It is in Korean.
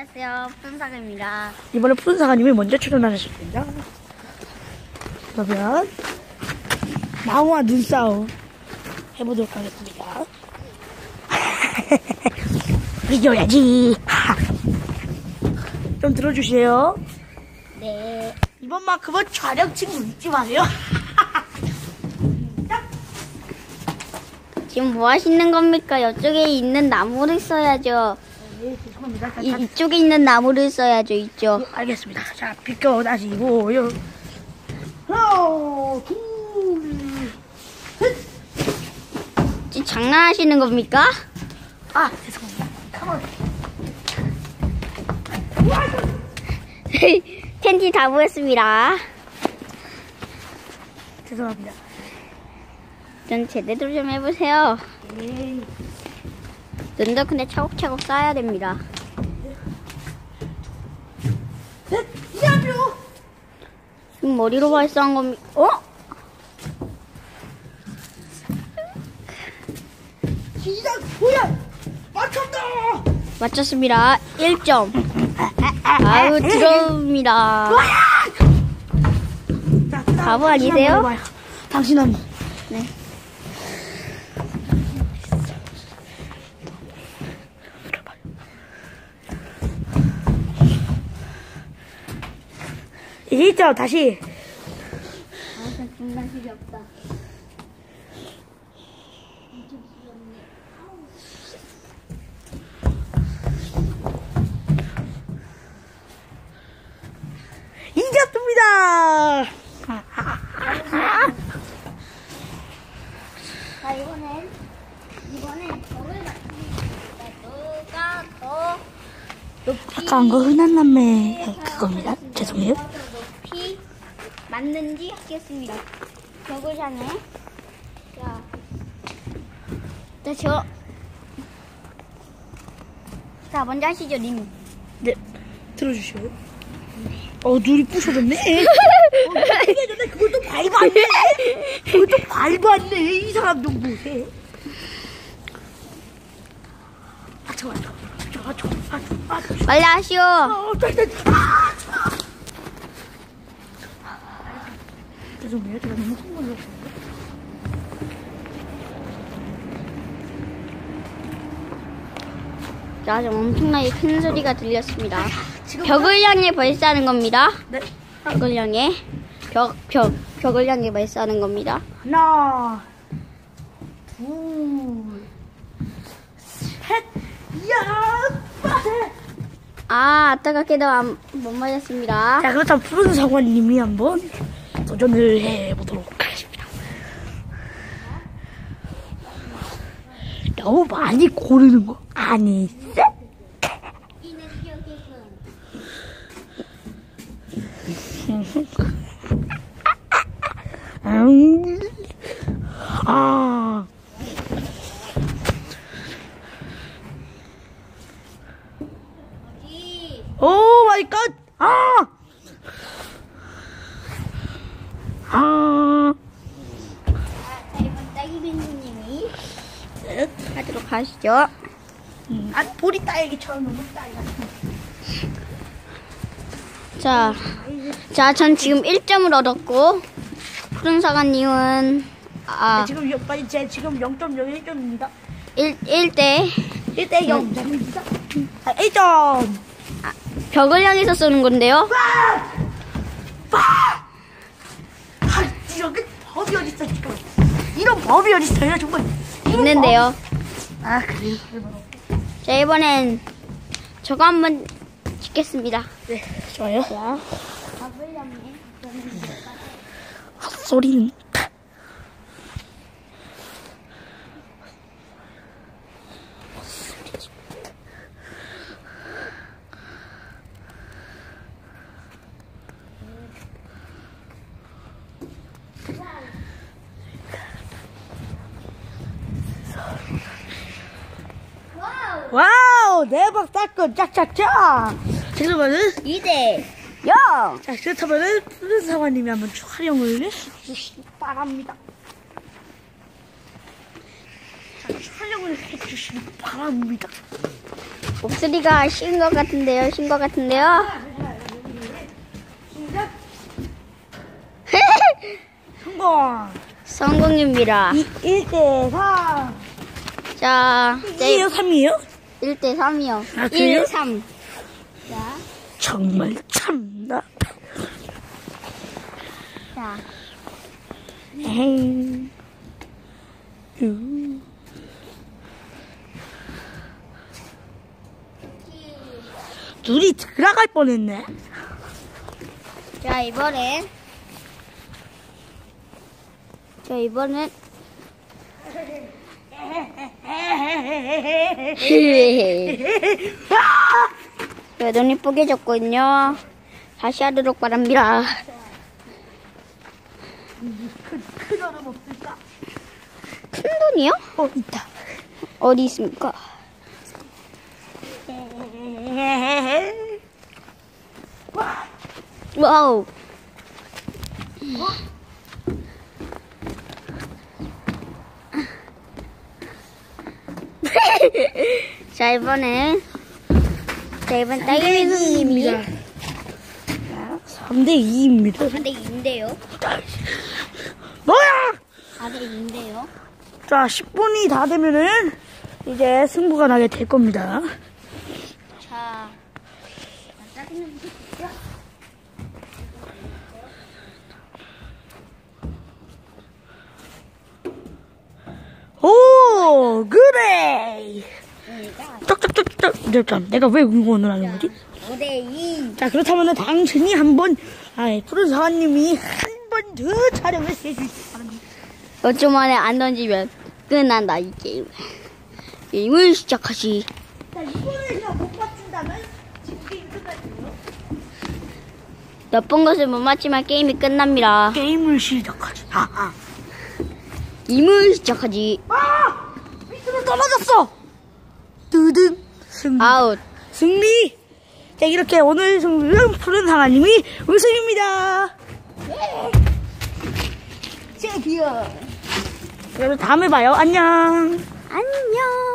안녕하세요. 푼사입니다 이번에 푸른사과님이 먼저 출연하셨습니다. 그러면 나무와 눈싸움 해보도록 하겠습니다. 이겨야지. 좀 들어주세요. 네. 이번만큼은 촬영 친구 잊지 마세요. 지금 뭐 하시는 겁니까? 이쪽에 있는 나무를 써야죠. 네, 죄송합니다. 자, 이, 자, 이쪽에 있는 나무를 써야죠. 이쪽. 예, 알겠습니다. 자, 비켜 다시고요. 하나, 둘, 셋. 지금 장난하시는 겁니까? 아, 죄송합니다. 가만. 텐티 다 부었습니다. 죄송합니다. 전 제대로 좀 해보세요. 에 근데 차곡차곡 쌓아야 됩니다. 지금 머리로 발사한 겁니까? 어? 시작, 보야. 맞췄다. 맞췄습니다. 1점. 아유, 들어옵니다. 자, 바보 아니세요? 한번 해봐요. 당신 한 번. 네. 있죠, 다시. 아, 중간식이 없다. 이겼습니다. 자, 이번엔, 이번엔 저를 맞춥니다. 누가 더 높이, 아까 한 거 흔한 남매 그겁니다. 죄송해요. 맞는지 하겠습니다. 향해. 자, 자, 저. 자, 먼저 하시죠, 님. 네, 들어주시오. 어, 눈이 부셔졌네. 어, 부셔졌네. 그걸 또 밟았네. 그걸 또 밟았네. 이 사람 좀 보세. 아, 잠깐만. 아, 잠깐만. 아, 아, 아, 빨리 하시오. 아, 자, 자, 아, 자. 죄송해요. 제가 너무 큰 걸로 했어요. 자, 좀 엄청나게 큰 소리가 들렸습니다. 벽을 향해 발사하는 겁니다. 네. 벽을 향해. 벽, 벽, 벽을 향해 발사하는 겁니다. 하나, 둘, 셋, 야, 빠세. 아, 안타깝게도 안, 못 맞았습니다. 자, 그렇다면 푸른 사관님이 한번 도전을 해보도록 하겠습니다. 너무 많이 고르는 거 아니세? 음, 아, 오 마이 갓! 아! 아! 딸기빈님이 하도록 하시죠. 음, 아, 보리 딸기처럼 너무 딸기. 자, 자, 전 지금 1점을 얻었고, 푸른 사과님은, 아, 지금 몇 번이 제 지금 0.01점입니다. 1, 1대 1대 0점입니다. 아, 1점! 벽을 향해서 쏘는 건데요. 아, 게 법이 어딨어, 지금. 이런 법이 어딨어요, 정말. 있는데요. 법. 아, 그래요? 자, 이번엔 저거 한번 찍겠습니다. 네, 좋아요. 자, 소리는. 와우, 대박 사건, 짝짝짝! 잠깐만은, 2대 0. 자, 그렇다면은, 푸른 사관님이 한번 촬영을 해주시기 바랍니다. 자, 촬영을 해주시기 바랍니다. 목소리가 쉰 것 같은데요, 쉰 것 같은데요. 성공. 성공입니다. 1대 3. 자, 2예요, 3이에요? 1대 3이요. 아, 그래요? 1, 3. 자, 정말 참나. 자. 에이. 유. 둘이 들어갈 뻔했네. 자, 이번엔. 자, 이번엔. 자, 눈 이쁘게 졌거든요. 다시 하도록 바랍니다. 큰 얼음 없을까? 큰 돈이요? 어, 있다. 어디 있습니까? 와, 와우. 자, 이번엔. 자, 이번 딸기 손님이. 3대 2입니다. 4대2인데요. 뭐야? 4대2인데요. 자, 10분이 다 되면은 이제 승부가 나게 될 겁니다. 자. 오, 그래. 잠깐, 내가 왜 응원을 하는 거지? 5대2. 자, 그렇다면 당신이 한 번, 아, 푸른 사관님이 한 번 더 촬영을 해주시기 바랍니다. 몇초 만에 안 던지면 끝난다, 이 게임. 게임을 시작하시. 자, 그냥 못 맞춘다면 지금 게임 끝나죠. 몇번 것을 못 맞히면 게임이 끝납니다. 게임을 시작하지. 하하. 임을 시작하지. 아! 밑으로 떨어졌어! 뜨든 승리. 아웃. 승리! 자, 이렇게 오늘 승리는 푸른 상아님이 우승입니다. 챔피언. 그럼 다음에 봐요. 안녕. 안녕.